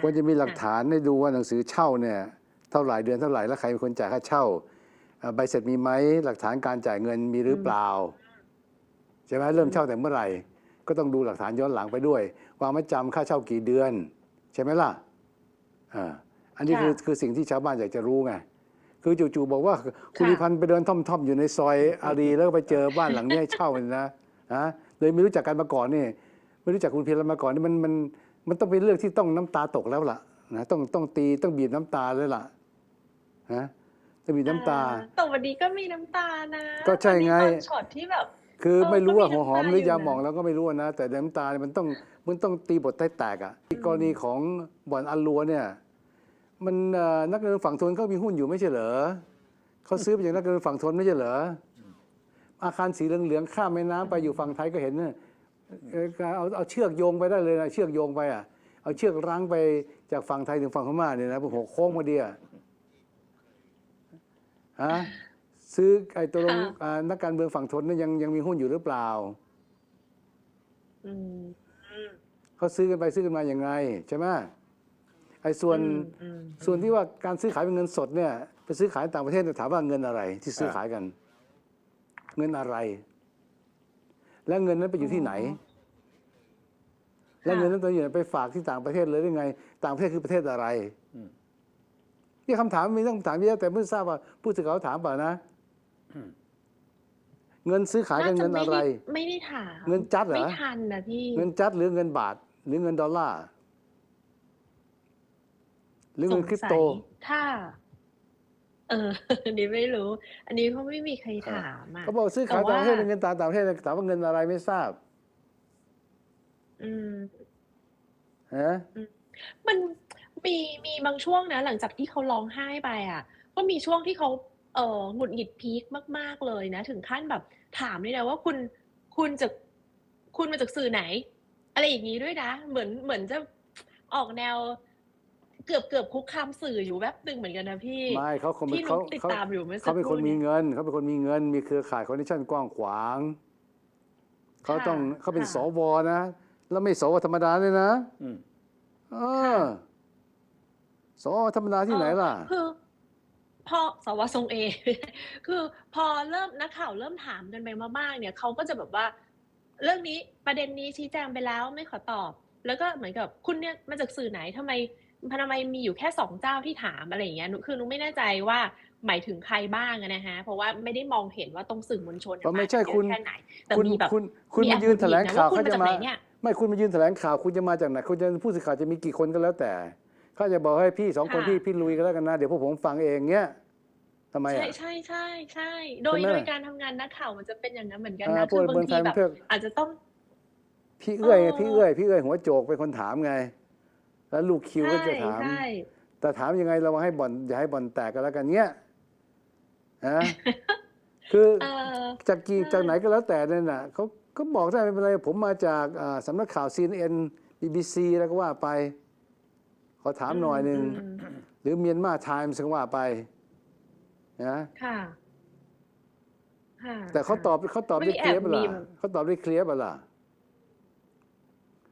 ควรจะมีหลักฐานให้ดูว่าหนังสือเช่าเนี่ยเท่าไหร่เดือนเท่าไหร่แล้วใครเป็นคนจ่ายค่าเช่าเอ่อใบเสร็จมีไหมหลักฐานการจ่ายเงินมีหรือเปล่าใช่ไหมเริ่มเช่าแต่เมื่อไหร่ ก็ต้องดูหลักฐานย้อนหลังไปด้วยวางมัดจำค่าเช่ากี่เดือน ใช่ไหมล่ะอ่าอันนี้คือค่ะคือสิ่งที่ชาวบ้านอยากจะรู้ไงคือจู่ๆบอกว่าคุณค่ะพิพันธ์ไปเดินท่อมๆอยู่ในซอยอารีแล้วก็ไปเจอบ้านหลังนี้ให้เช่าเนี่ยนะฮะเลยไม่รู้จักกันมาก่อนนี่ไม่รู้จักคุณเพียรมาก่อนนี่มันมัน มันต้องเป็นเรื่องที่ต้องน้ำตาตกแล้วล่ะนะต้องต้องตีต้องบีบน้ำตาเลยล่ะนะต้องบีบน้ำตาอ่แต่วันนี้ก็มีน้ำตานะ ก็ใช่ไงวันนี้ตอนช็อตที่แบบ คือเออไม่รู้ว่าก็หัมีวหอมน้ำตาหรือยาอยู่นะหมองเราก็ไม่รู้นะ แต่น้ำตาเนี่ยมันต้องมันต้องตีบทให้แตกอะอีกกรณีของบ่อนอัลลัวเนี่ย มันเอ่อนักการเมืองฝั่งทนเขามีหุ้นอยู่ไม่ใช่เหรอเขาซื้อไปจากนักการเมืองฝั่งทนไม่ใช่เหรออาคารสีเหลืองๆข้ามแม่น้ำไปอยู่ฝั่งไทยก็เห็นเนี่ย เอ่อเอาเอาเชือกโยงไปได้เลยนะเชือกโยงไปอะเอาเชือกรั้งไปจากฝั่งไทยถึงฝั่งพม่าเนี่ยนะหัวโค้งมาเดียฮะซื้อไอ้ตัวลงค่ะอ่านักการเมืองฝั่งทนเนี่ยยังยังมีหุ้นอยู่หรือเปล่าอืมอืมเขาซื้อกันไปซื้อกันมาอย่างไงใช่ไหมไอ้ส่วนอืมอืมส่วนที่ว่าการซื้อขายเป็นเงินสดเนี่ย ไปซื้อขายต่างประเทศเนี่ยถามว่าเงินอะไร ที่ซื้อขายกัน เงินอะไร แล้วเงินนั้นไปอยู่ที่ไหน แล้วเงินนั้นตัวอยู่ไหนไปฝากที่ต่างประเทศเลยได้ไง ต่างประเทศคือประเทศอะไรอืมนี่คำถามมีต้องถามเยอะแต่ไม่ทราบว่าผู้สื่อข่าวถามเปล่านะเงินซื้อขายกันเงินอะไร ไม่ได้ถามเงินจัดเหรอไม่ทันนะพี่เงินจัดหรือเงินบาท หรือเงินดอลลาร์หรือเงินคริปโตสงสัยถ้า เอออันนี้ไม่รู้ อันนี้เขาไม่มีใครถามอะเขาบอกซื้อขายแต่ต่างว่าประเทศเป็นเงินต่างต่างประเทศถามว่าเงินอะไรไม่ทราบ อืมฮะมันมีมีบางช่วงนะ หลังจากที่เขาร้องไห้ไปอะ ก็มีช่วงที่เขาเออหงุดหงิดพีคมาก ๆเลยนะ ถึงขั้นแบบถามเลยนะว่าคุณคุณจะคุณมาจากสื่อไหน อะไรอย่างนี้ด้วยนะ เหมือนเหมือนจะออกแนว เกือบเกือบคุกคามสื่ออยู่แวบหนึ่งเหมือนกันนะพี่ไม่เขาคงที่เขานุ๊กติดเขาตามอยู่เมื่อสักเขาเป็นคครู่นมีเนี่ยเงินเขาเป็นคนมีเงิน มีเครือข่ายคอนเนคชั่นกว้างขวางเขาต้องค่ะเขาเป็นค่ะสวนะ แล้วไม่สวธรรมดาเลยนะอืมเออสวธรรมดาที่ไหนล่ะเออคือพอสวทรงเอ คือพอเริ่มนักข่าวเริ่มถามกันไปมากๆเนี่ยเขาก็จะแบบว่า เรื่องนี้ประเด็นนี้ชี้แจงไปแล้วไม่ขอตอบ แล้วก็เหมือนกับคุณเนี่ยมาจากสื่อไหนทำไม ทำไมมีอยู่แค่สองเจ้าที่ถามอะไรอย่างเงี้ยหนูคือหนูไม่แน่ใจว่าหมายถึงใครบ้างอะนะฮะ เพราะว่าไม่ได้มองเห็นว่าตรงสื่อมวลชนเนี่ยก็ไม่ใช่ากันเยอะคุณแค่ไหนแต่คุณมีแบบคุณคุณมีมายืนแถลงข่าวแอบเขาหงุดหงิดนะว่าคุณจะมามาจากไหนเนี่ยไม่คุณมายืนแถลงข่าวคุณจะมาจากไหนคุณจะผู้สื่อข่าวจะมีกี่คนก็แล้วแต่เขาจะบอกให้พี่สองคนค่ะพี่พี่ลุยกันแล้วกันนะเดี๋ยวพวกผมฟังเองเงี้ยทำไมใช่อะใช่ใช่ใช่โดยใช่ไหมโดยการทำงานนักข่าวมันจะเป็นอย่างนั้นเหมือนกันอ่านะพวคืกอบางเมืองไททียแบบเพื่ออาจจะต้องพี่เอื้อยเออพี่เอื้อยพี่เอื้อยหัวโจกเป็นคนถามไง แล้วลูกคิวก็จะถาม ใช่แต่ถามยังไงเราว่าให้บ่อนอย่าให้บ่อนแตกกันแล้วกันเนี้ยนะคือเออ จากกี่ใช่ จากไหนก็แล้วแต่เนี่ยนะเขาก็บอกได้ไม่เป็นไร ผมมาจากอ่าสำนักข่าว CNN BBC แล้วก็ว่าไป ขอถามหน่อยหนึ่งมหรือเมียนมาไทมส์ก็ว่าไปนะค่ะค่ะแต่เขาตอบเขาตอบได้เคลียร์เปะล่าไม่แอบมีเขาตอบได้เคลียร์เปะล่า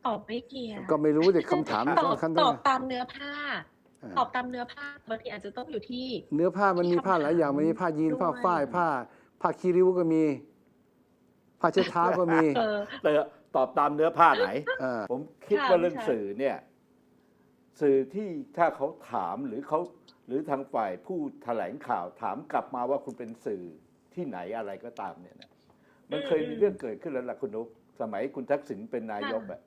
ตอบไม่เคลียร์ก็ไม่รู้แต่คำถามตอบขั้นตต้อนบตามเนื้อผ้าอ่าตอบตามเนื้อผ้าบางทีอาจจะต้องอยู่ที่ เนื้อผ้ามันมีผ้าหลายอย่างมันมีผ้ายีนด้วยผ้าฝ้ายผ้า ผ้าคีริ้วก็มี ผ้าเช็ดเท้าก็มีเออแต่ตอบตามเนื้อผ้าไหนอ่าผมคิดค่ะว่าเรื่องใช่สื่อเนี่ย สื่อที่ถ้าเขาถามหรือเขาหรือทางฝ่ายผู้แถลงข่าวถามกลับมาว่าคุณเป็นสื่อที่ไหนอะไรก็ตามเนี่ยนะมันเคยมีเรื่องเกิดขึ้นแล้วล่ะคุณนุกสมัยคุณทักษิณเป็นนายกอะ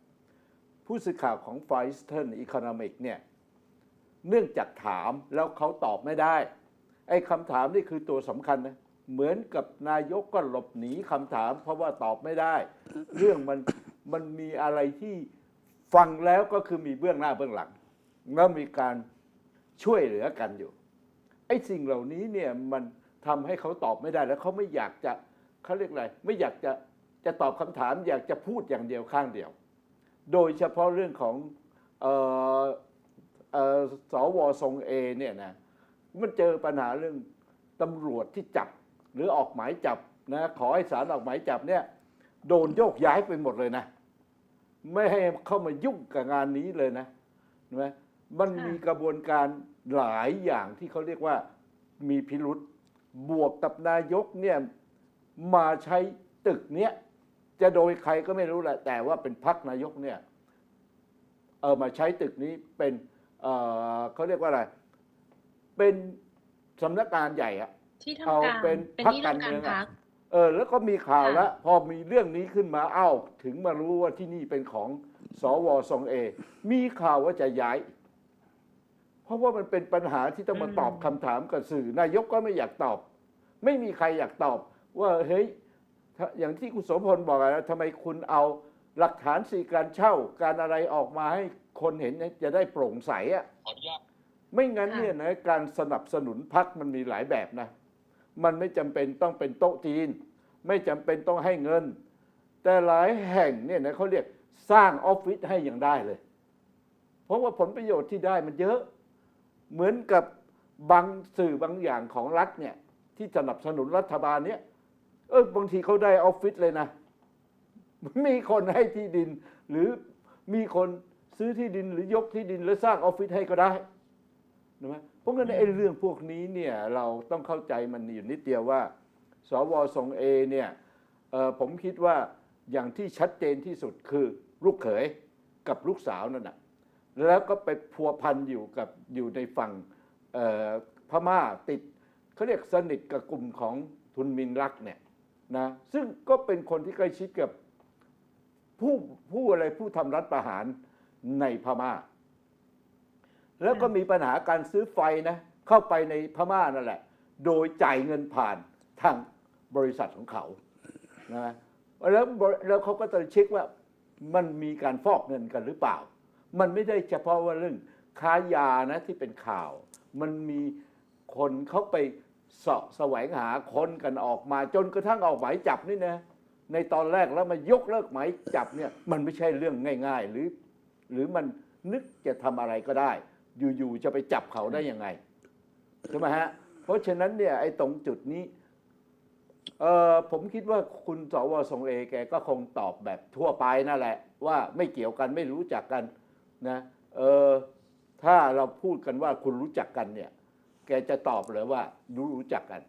ผู้สื่อข่าวของ f ฟ e สเทิร์นอีคอนมิกเนี่ยเนื่องจากถามแล้วเขาตอบไม่ได้ ไอ้คำถามนี่คือตัวสำคัญนะเหมือนกับนายกก็หลบหนีคำถาม เพราะว่าตอบไม่ได้ เรื่องมันมันมีอะไรที่ฟังแล้วก็คือมีเบื้องหน้าเบื้องหลัง แล้วมีการช่วยเหลือกันอยู่ ไอ้สิ่งเหล่านี้เนี่ยมันทำให้เขาตอบไม่ได้ แล้วเขาไม่อยากจะเขาเรียกอะไรไม่อยากจะจะตอบคำถาม อยากจะพูดอย่างเดียวข้างเดียว โดยเฉพาะเรื่องของออเอ่อสวทรงเอเนี่ยนะมันเจอปัญหาเรื่องตำรวจที่จับหรือออกหมายจับนะขอให้ศาลออกหมายจับเนี่ยโดนโยกย้ายไปหมดเลยนะ ไม่ให้เข้ามายุ่งกับงานนี้เลยนะเห็นไหมมันมีกระบวนการหลายอย่างที่เขาเรียกว่ามีพิรุษบวกกับนายกเนี่ยมาใช้ตึกเนี้ย จะโดยใครก็ไม่รู้แหละ แต่ว่าเป็นพักนายกเนี่ยเออมาใช้ตึกนี้เป็นเออเขาเรียกว่าอะไร เป็นสำนักงานใหญ่อะที่เอาทำการเป็นเป็นพรรคที่การทำการเมืองอะพักเออ แล้วก็มีข่าวค่ะแล้วพอมีเรื่องนี้ขึ้นมาเอ้า ถึงมารู้ว่าที่นี่เป็นของสวทรงเอ มีข่าวว่าจะย้าย เพราะว่ามันเป็นปัญหาที่ต้องมาตอบคำถามกับสื่อนายกก็ไม่อยากตอบ ไม่มีใครอยากตอบ ว่าเฮ้ย ถ้าอย่างที่คุณโสพลบอกอะทำไมคุณเอาหลักฐานสีการเช่าการอะไรออกมาให้คนเห็นเนี่ยจะได้โปร่งใสอะขออนุญาตไม่งั้นค่ะเนี่ยนะการสนับสนุนพักมันมีหลายแบบนะ มันไม่จำเป็นต้องเป็นโต๊ะจีน ไม่จำเป็นต้องให้เงิน แต่หลายแห่งเนี่ยนะเขาเรียกสร้างออฟฟิศให้อย่างได้เลย เพราะว่าผลประโยชน์ที่ได้มันเยอะ เหมือนกับบางสื่อบางอย่างของรัฐเนี่ยที่สนับสนุนรัฐบาลเนี่ย เออบางทีเขาได้ออฟฟิศเลยนะมีคนให้ที่ดิน หรือมีคนซื้อที่ดินหรือยกที่ดินแล้วสร้างออฟฟิศให้ก็ได้นะไหมเพราะงั้นไอ้เรื่องพวกนี้เนี่ยเราต้องเข้าใจมันอยู่นิดเดียวว่า สวทรงเอเนี่ยผมคิดว่าอย่างที่ชัดเจนที่สุดคือลูกเขยกับลูกสาวนั่นนะแล้วก็ไปพัวพันอยู่กับอยู่ในฝั่งพม่าติดเขาเรียกสนิทกับกลุ่มของทุนมินรักเนี่ย นะซึ่งก็เป็นคนที่ใกล้ชิดกับผู้ผู้อะไรผู้ทำรัฐประหารในพม่า แล้วก็มีปัญหาการซื้อไฟนะเข้าไปในพม่านั่นแหละ โดยจ่ายเงินผ่านทางบริษัทของเขานะแล้วแล้วเขาก็จะเช็คว่ามันมีการฟอกเงินกันหรือเปล่า มันไม่ได้เฉพาะว่าเรื่องค้ายานะที่เป็นข่าว มันมีคนเขาไป เสาะแสวงหาคนกันออกมาจนกระทั่งออกหมายจับนี่นะ ในตอนแรกแล้วมายกเลิกหมายจับเนี่ยมันไม่ใช่เรื่องง่าย ๆ หรือ หรือมันนึกจะทำอะไรก็ได้ อยู่ๆจะไปจับเขาได้ยังไงใช่ไหมฮะเพราะฉะนั้นเนี่ยไอ้ตรงจุดนี้เออผมคิดว่าคุณสวทรงเอแกก็คงตอบแบบทั่วไปนั่นแหละ ว่าไม่เกี่ยวกันไม่รู้จักกันนะเออถ้าเราพูดกันว่าคุณรู้จักกันเนี่ย แกจะตอบเลยว่ารู้รู้จักกัน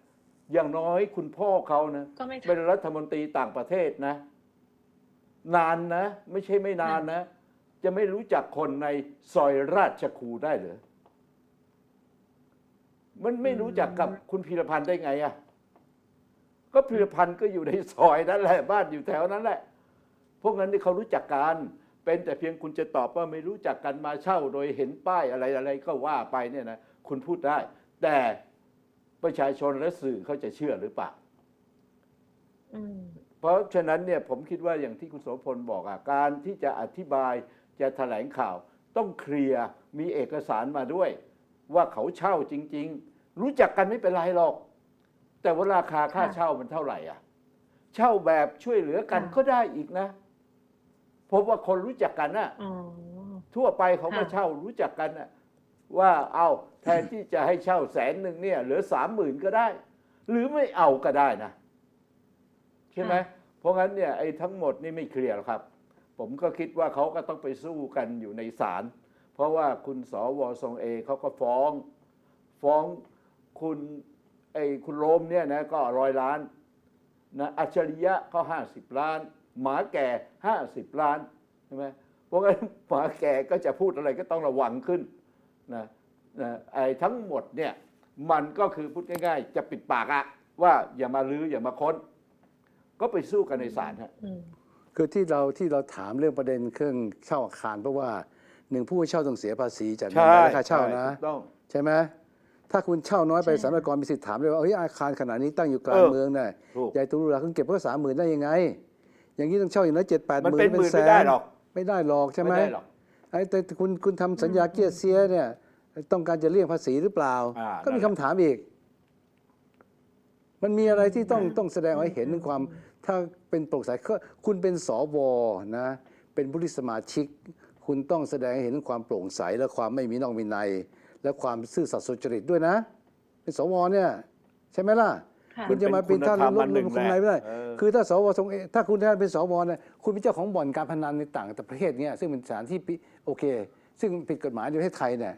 อย่างน้อยคุณพ่อเขานะก็ไม่เป็นรัฐมนตรีต่างประเทศนะ นานนะ ไม่ใช่ไม่นานนะ จะไม่รู้จักคนในซอยราชครูได้เหรือมันไม่รู้จักกับคุณพีรพันธ์ได้ไงอะก็พีรพันธ์ก็อยู่ในซอยนั้นแหละ บ้านอยู่แถวนั้นแหละ พวกนั้นนี่เขารู้จักกัน เป็นแต่เพียงคุณจะตอบว่าไม่รู้จักกันมาเช่าโดยเห็นป้ายอะไรอะไรก็ว่าไปเนี่ยนะ คุณพูดได้ แต่ประชาชนและสื่อเขาจะเชื่อหรือเปล่าอืมเพราะฉะนั้นเนี่ยผมคิดว่าอย่างที่คุณโสพลบอกอะการที่จะอธิบายจะแถลงข่าว ต้องเคลียร์มีเอกสารมาด้วย ว่าเขาเช่าจริง ๆ รู้จักกันไม่เป็นไรหรอก แต่ว่าราคาค่าค่ะเช่ามันเท่าไหร่อะ เช่าแบบช่วยเหลือกันค่ะก็ได้อีกนะเพราะว่าคนรู้จักกันน่ะอ๋อทั่วไปเขาก็ค่ะเช่ารู้จักกันน่ะ ว่าเอาแทนที่จะให้เช่าแสนหนึ่งเนี่ยเหลือสามหมื่นก็ได้ หรือไม่เอาก็ได้นะ ใช่ไหมเพราะงั้นเนี่ยไอ้ทั้งหมดนี่ไม่เคลียร์หรอกครับ ผมก็คิดว่าเขาก็ต้องไปสู้กันอยู่ในศาลเพราะว่าคุณสวทรงเอเขาก็ฟ้อง ฟ้องคุณไอ้คุณโรมเนี่ยนะก็ร้อยล้านนะอัจฉริยะก็ห้าสิบล้าน หมาแก่ห้าสิบล้านใช่ไหมเพราะงั้นหมาแก่ก็จะพูดอะไรก็ต้องระวังขึ้น นะนะไอ้ทั้งหมดเนี่ยมันก็คือพูดง่าย ๆ จะปิดปากอะว่าอย่ามาลื้ออย่ามาค้น ก็ไปสู้กันในศาลฮะอืมคือที่เราที่เราถามเรื่องประเด็นเครื่องเช่าอาคารเพราะว่าหนึ่งผู้ให้เช่าต้องเสียภาษีจากเงินและค่าเช่านะถูกต้องใช่ใช่ไหมถ้าคุณเช่าน้อยไปใช่สรรพากรมีสิทธิ์ถามเลยว่าเฮ้ยอาคารขนาดนี้ตั้งอยู่กลางเออเมืองน่ะถูกใหญ่โตหรูหราคุณเก็บเพื่อสามหมื่นได้ยังไง อย่างนี้ต้องเช่าอย่างน้อยเจ็ดแปดหมันมื่นเป็นหมื่นไม่ได้หรอกไม่ได้หรอกใช่ไหม ไม่ได้หรอกไอ้แต่คุณคุณทำสัญญาเกียรเสียเนี่ย ต้องการจะเลี่ยงภาษีหรือเปล่า อ่าก็มีนั่นแหคำละ ถามอีก มันมีอะไรที่ต้องต้องแสดงให้เห็นถึงความ ถ้าเป็นโปร่งใสก็คุณเป็นสวนะ เป็นผู้ที่สมาชิก คุณต้องแสดงให้เห็นถึงความโปร่งใส และความไม่มีนอกมีใน และความซื่อสัตย์สุจริตด้วยนะ เป็นสวเนี่ย ใช่ไหมล่ะ ค่ะคุณจะมาเป็นท่านมันลเป็ดนลคุณงธรรมอันหนึ่งคนในไม่ได้เออคือถ้าสวทรงเอถ้าคุณท่านเป็นสวเนี่ยคุณเป็นเจ้าของบ่อนการพนันในต่างประเทศเนี่ยซึ่งเป็นสถานที่ปิโอเค ซึ่งผิดกฎหมายในประเทศไทยเนี่ย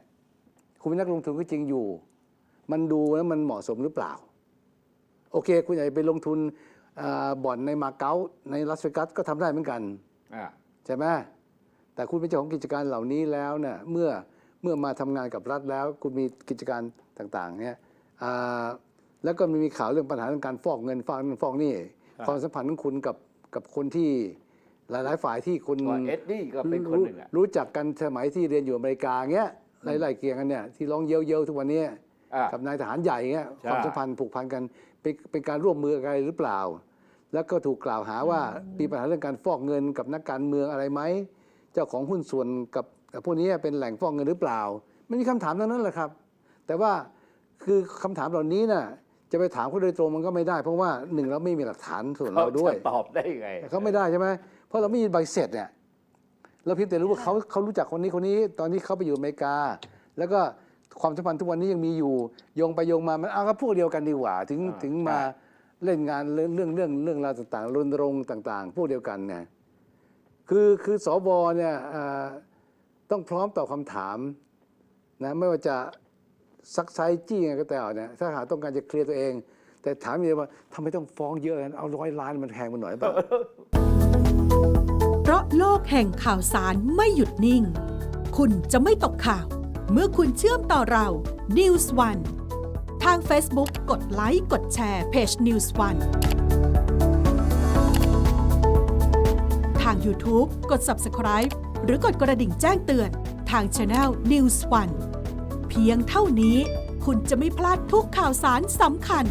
คุณเป็นนักลงทุนก็จริงอยู่ มันดูแล้วมันเหมาะสมหรือเปล่า โอเค คุณอยากจะไปลงทุนอ่าบ่อนในมาเก๊าในลาสเวกัสก็ทำได้เหมือนกันอ่าใช่ไหมแต่คุณเป็นเจ้าของกิจการเหล่านี้แล้วเนี่ยเมื่อเมื่อมาทำงานกับรัฐแล้ว คุณมีกิจการต่างๆเนี่ยอ่า แล้วก็มีข่าวเรื่องปัญหาเรื่องการฟอกเงินฟอกนั่นฟอกนี่ครับความสัมพันธ์ของคุณกับกับคนที่หลาย ๆ ฝ่ายที่คุณว่าเอ็ดดี้ก็เป็นคนหนึ่งอะรู้จักกันสมัยที่เรียนอยู่อเมริกาเงี้ยไล่ๆเกียงกันเนี่ยที่ร้องเย้ยวๆทุกวันเนี้ยอ่ากับนายทหารใหญ่เงี้ยใช่ความสัมพันธ์ผูกพันกันเป็นเป็นการร่วมมือกันหรือเปล่า แล้วก็ถูกกล่าวหาว่ามีปัญหาเรื่องการฟอกเงินกับนักการเมืองอะไรไหมเจ้าของหุ้นส่วนกับกับพวกนี้เป็นแหล่งฟอกเงินหรือเปล่า ไม่มีคำถามทั้งนั้นแหละครับ แต่ว่าคือคำถามเหล่านี้น่ะ จะไปถามเขาโดยตรงมันก็ไม่ได้ เพราะว่าหนึ่งเราไม่มีหลักฐานส่วนเราด้วยจะตอบได้ไงเขาไม่ได้ใช่ไหมเพราะเราไม่มีใบเสร็จเนี่ยเราเพียงแต่รู้ว่าเขาเขารู้จักคนนี้คนนี้ ตอนที่เขาไปอยู่อเมริกา แล้วก็ความสัมพันธ์ทุกวันนี้ยังมีอยู่โยงไปโยงมามันเอาก็พวกเดียวกันดีกว่าถึงอ่าถึงมาเล่นงานเรื่องเรื่องเรื่องเรื่องราวต่างๆรณรงค์ต่าง ๆ พวกเดียวกันเนี่ยคือคือสวเนี่ยเอ่อต้องพร้อมตอบคำถามนะไม่ว่าจะ ซักไซจี้ไงก็แต่เนี่ยถ้าหากต้องการจะเคลียร์ตัวเอง แต่ถามเดียว่าทำไมต้องฟ้องเยอะกันเอาร้อยล้านมันแพงไปหน่อยเปล่าเพราะโลกแห่งข่าวสารไม่หยุดนิ่ง คุณจะไม่ตกข่าว เมื่อคุณเชื่อมต่อเรา News One ทาง Facebook กดไลค์กดแชร์เพจ News One ทาง YouTube กด Subscribe หรือกดกระดิ่งแจ้งเตือนทาง Channel News One เพียงเท่านี้ คุณจะไม่พลาดทุกข่าวสารสำคัญ